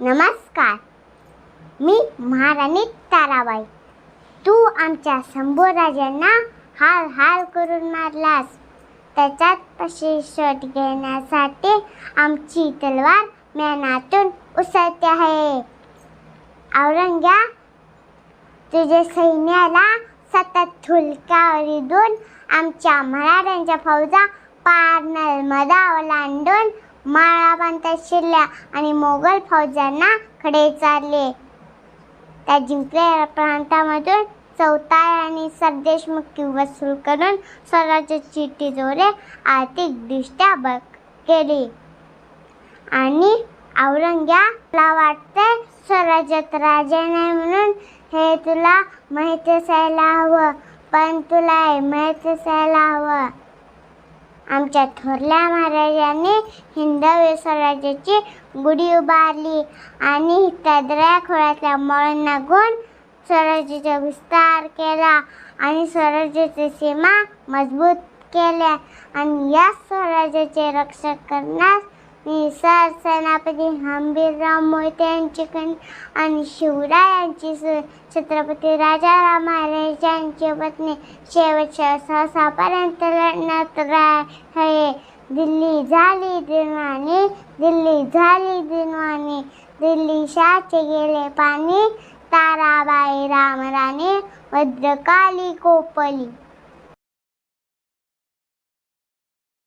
नमस्कार. मी महाराणी ताराबाई. तू आमच्या शंभूराजांना हाल हाल करून मारलास. त्याच्यात प्रशिक्षण घेण्यासाठी आमची तलवार मेहनातून उसळते आहे. औरंग्या तुझ्या सैन्याला सतत हुलक्यावर देऊन आमच्या मराठ्यांच्या फौजा पार नर्मदा ओलांडून माळा बांधत शिरल्या आणि मोगल फौजांना खडे चालले त्या जिंकलेल्या प्रांतामधून चौताळ आणि सरदेशमुखी वसूल करून स्वराज्याची तिजोरे आर्थिकदृष्ट्या बघ केली. आणि औरंग्याला वाटते स्वराज्यात राजा नाही म्हणून हे तुला माहीत असायला हवं पण तुला हे माहीत असायला हवं. आमच्या थोरल्या महाराजांनी हिंदवी स्वराज्याची गुढी उभारली आणि त्या खोळ्यातल्या मळांना गुण स्वराज्याचा विस्तार केला आणि स्वराज्याची सीमा मजबूत केल्या. आणि या स्वराज्याचे रक्षण करण्यास निसार सेनापती हंबीरराव मोहिते यांची कन आणि शिवरायांची छत्रपती राजाराम महाराज यांची पत्नी शेवटच्या सहसापर्यंत लढण्यात आहे. दिल्ली झाली दिनवाणी दिल्ली झाली दिनवाणी. दिल्ली शाचे गेले पाणी ताराबाई रामराणी भद्रकाली कोपली.